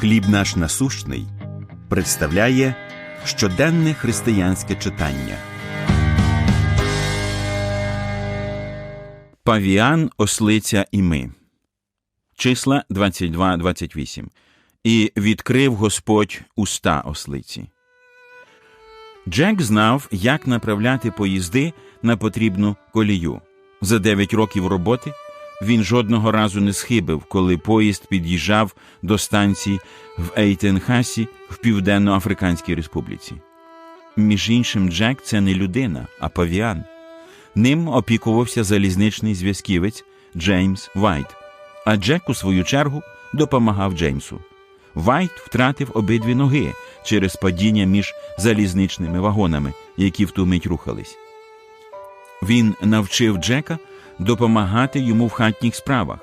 Хліб наш насущний представляє щоденне християнське читання. Павіан, ослиця і ми. Числа 22-28. І відкрив Господь уста ослиці. Джек знав, як направляти поїзди на потрібну колію. За 9 років роботи він жодного разу не схибив, коли поїзд під'їжджав до станції в Ейтенхасі в Південно-Африканській Республіці. Між іншим, Джек це не людина, а павіан. Ним опікувався залізничний зв'язківець Джеймс Вайт, а Джек, у свою чергу, допомагав Джеймсу. Вайт втратив обидві ноги через падіння між залізничними вагонами, які в ту мить рухались. Він навчив Джека допомагати йому в хатніх справах.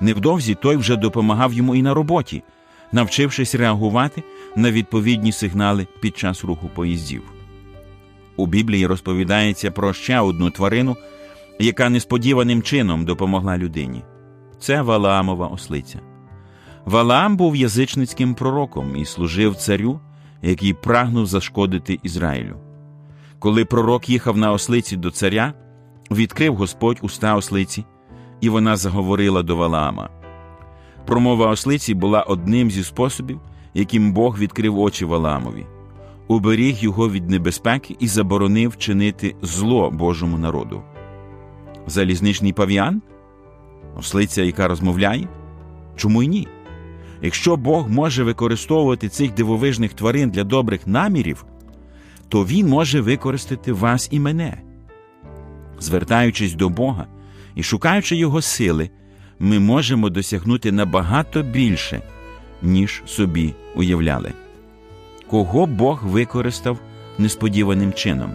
Невдовзі той вже допомагав йому і на роботі, навчившись реагувати на відповідні сигнали під час руху поїздів. У Біблії розповідається про ще одну тварину, яка несподіваним чином допомогла людині. Це Валаамова ослиця. Валаам був язичницьким пророком і служив царю, який прагнув зашкодити Ізраїлю. Коли пророк їхав на ослиці до царя, відкрив Господь уста ослиці, і вона заговорила до Валаама. Промова ослиці була одним зі способів, яким Бог відкрив очі Валаамові, уберіг його від небезпеки і заборонив чинити зло Божому народу. Залізничний павіан? Ослиця, яка розмовляє? Чому й ні? Якщо Бог може використовувати цих дивовижних тварин для добрих намірів, то Він може використати вас і мене. Звертаючись до Бога і шукаючи Його сили, ми можемо досягнути набагато більше, ніж собі уявляли. Кого Бог використав несподіваним чином?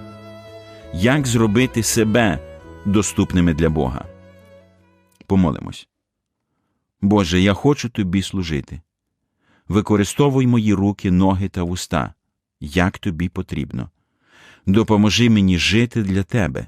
Як зробити себе доступними для Бога? Помолимось. Боже, я хочу тобі служити. Використовуй мої руки, ноги та вуста, як тобі потрібно. Допоможи мені жити для тебе.